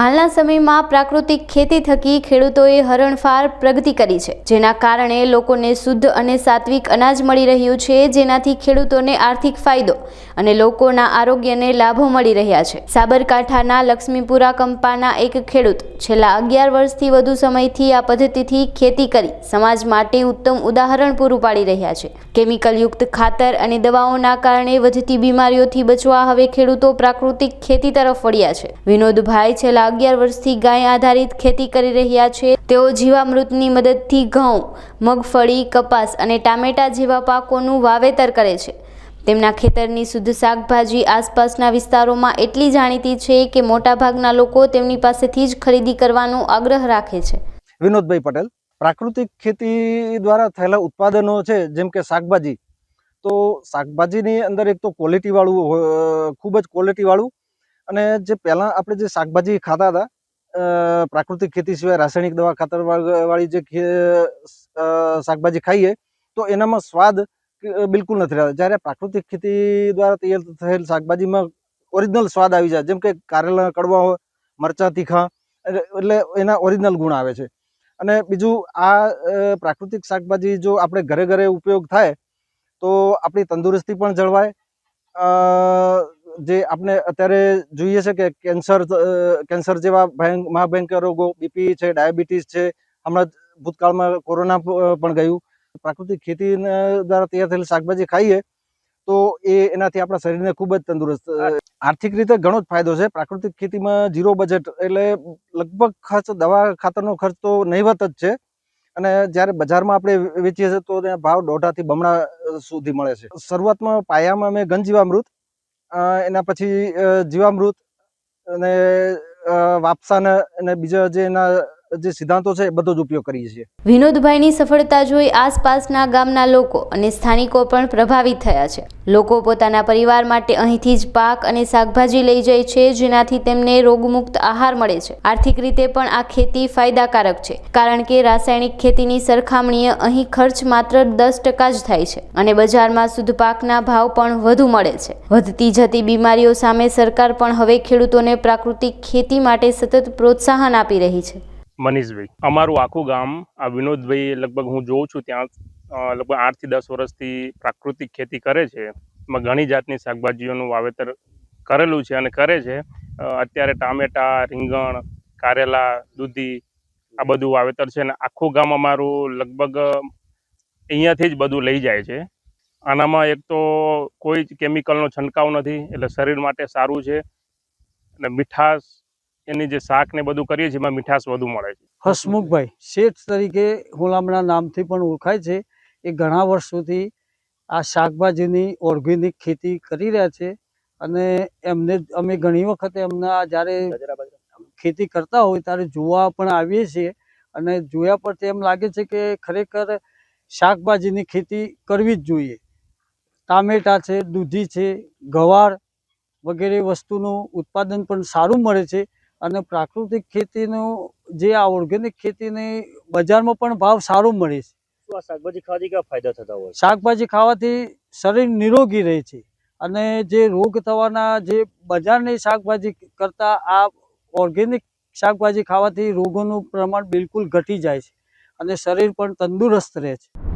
હાલના સમયમાં પ્રાકૃતિક ખેતી થકી ખેડૂતોએ હરણફાર પ્રગતિ કરી છે, જેના કારણે લોકોને શુદ્ધ અને સાત્વિક અનાજ મળી રહ્યું છે, જેનાથી ખેડૂતોને આર્થિક ફાયદો અને લોકોના આરોગ્યને લાભો મળી રહ્યા છે. સાબરકાંઠાના લક્ષ્મીપુરા કંપાના એક ખેડૂત છેલ્લા અગિયાર વર્ષથી વધુ સમયથી આ પદ્ધતિથી ખેતી કરી સમાજ માટે ઉત્તમ ઉદાહરણ પૂરું પાડી રહ્યા છે. કેમિકલયુક્ત ખાતર અને દવાઓના કારણે વધતી બીમારીઓથી બચવા હવે ખેડૂતો પ્રાકૃતિક ખેતી તરફ વળ્યા છે. વિનોદભાઈ છેલ્લા અગિયાર વર્ષથી ગાય આધારિત ખેતી કરી રહ્યા છે. તેઓ જીવામૃતની મદદથી ઘઉં, મગફળી, કપાસ અને ટામેટા જેવા પાકોનું વાવેતર કરે છે. તેમના ખેતરની શુદ્ધ શાકભાજી આસપાસના વિસ્તારોમાં એટલી જાણીતી છે કે મોટાભાગના લોકો તેમની પાસેથી જ ખરીદી કરવાનો આગ્રહ રાખે છે. વિનોદભાઈ પટેલ, પ્રાકૃતિક ખેતી દ્વારા થયેલા ઉત્પાદનો છે, જેમ કે શાકભાજી, તો શાકભાજીની અંદર એક તો ક્વોલિટીવાળું ખૂબ જ ક્વોલિટીવાળું અને જે પહેલાં આપણે જે શાકભાજી ખાતા હતા પ્રાકૃતિક ખેતી સિવાય રાસાયણિક દવા ખાતર વાળી જે શાકભાજી ખાઈએ, તો એનામાં સ્વાદ બિલકુલ નથી રહેતા. જ્યારે પ્રાકૃતિક ખેતી દ્વારા તૈયાર થયેલ શાકભાજીમાં ઓરિજિનલ સ્વાદ આવી જાય. જેમ કે કારેલા, કડવા હોય, મરચાં, તીખા, એટલે એના ઓરિજિનલ ગુણ આવે છે. અને બીજું આ પ્રાકૃતિક શાકભાજી જો આપણે ઘરે ઘરે ઉપયોગ થાય, તો આપણી તંદુરસ્તી પણ જળવાય. જે આપણે અત્યારે જોઈએ છે કે કેન્સર કેન્સર જેવા ભયં મહાભયંકર રોગો, બીપી છે, ડાયાબિટીસ છે. હમણાં ભૂતકાળમાં કોરોના પણ ગયું. પ્રાકૃતિક ખેતી દ્વારા તૈયાર થયેલી શાકભાજી ખાઈએ, તો એ એનાથી આપણા શરીરને ખૂબ જ તંદુરસ્ત આર્થિક રીતે ઘણો જ ફાયદો છે. પ્રાકૃતિક ખેતીમાં ઝીરો બજેટ એટલે લગભગ ખર્ચ, દવા ખાતરનો ખર્ચ તો નહીવત જ છે. અને જ્યારે બજારમાં આપણે વેચીએ છીએ તો તેના ભાવ દોઢાથી બમણા સુધી મળે છે. શરૂઆતમાં પાયામાં મેં ઘન જીવામૃત એના પછી જીવામૃત અને વાપસાના અને બીજા જે એના જે સિદ્ધાંતો છે બધો જ ઉપયોગ કરીએ છીએ. વિનોદભાઈની સફળતા જોઈ આસપાસના ગામના લોકો અને સ્થાનિકો પણ પ્રભાવિત થયા છે. લોકો પોતાના પરિવાર માટે અહીંથી જ પાક અને શાકભાજી લઈ જાય છે, જેનાથી તેમને રોગમુક્ત આહાર મળે છે. આર્થિક રીતે પણ આ ખેતી ફાયદાકારક છે, કારણ કે રાસાયણિક ખેતીની સરખામણીએ અહીં ખર્ચ માત્ર દસ ટકા જ થાય છે અને બજારમાં શુદ્ધ પાકના ભાવ પણ વધુ મળે છે. વધતી જતી બીમારીઓ સામે સરકાર પણ હવે ખેડૂતોને પ્રાકૃતિક ખેતી માટે સતત પ્રોત્સાહન આપી રહી છે. મનીષભાઈ. અમારું આખું ગામ, આ વિનોદભાઈ લગભગ હું જોઉં છું ત્યાં લગભગ આઠથી દસ વર્ષથી પ્રાકૃતિક ખેતી કરે છે. એમાં ઘણી જાતની શાકભાજીઓનું વાવેતર કરેલું છે અને કરે છે. અત્યારે ટામેટા, રીંગણ, કારેલા, દૂધી આ બધું વાવેતર છે અને આખું ગામ અમારું લગભગ અહીંયાથી જ બધું લઈ જાય છે. આનામાં એક તો કોઈ જ કેમિકલનો છંટકાવ નથી, એટલે શરીર માટે સારું છે અને મીઠાશ એની જે શાક ને બધું કરીએ છીએ એમાં મીઠાશ વધુ મળે છે. હસમુખભાઈ, શેઠ તરીકે હોલામણા નામથી પણ ઓળખાય છે. એ ઘણા વર્ષોથી આ શાકભાજીની ઓર્ગેનિક ખેતી કરી રહ્યા છે અને એમને અમે ઘણી વખત એમના જ્યારે ખેતી કરતા હોય ત્યારે જોવા પણ આવીએ છીએ અને જોયા પરથી એમ લાગે છે કે ખરેખર શાકભાજીની ખેતી કરવી જ જોઈએ. ટામેટા છે, દૂધી છે, ગવાર વગેરે વસ્તુનું ઉત્પાદન પણ સારું મળે છે. અને પ્રાકૃતિક ખેતીનું જે આ ઓર્ગેનિક ખેતીની બજારમાં પણ ભાવ સારો મળે છે. શાકભાજી ખાવાથી કેવા ફાયદા થતા હોય શાકભાજી ખાવાથી શરીર નિરોગી રહે છે. અને જે રોગ થવાના જે બજારની શાકભાજી કરતાં આ ઓર્ગેનિક શાકભાજી ખાવાથી રોગોનું પ્રમાણ બિલકુલ ઘટી જાય છે અને શરીર પણ તંદુરસ્ત રહે છે.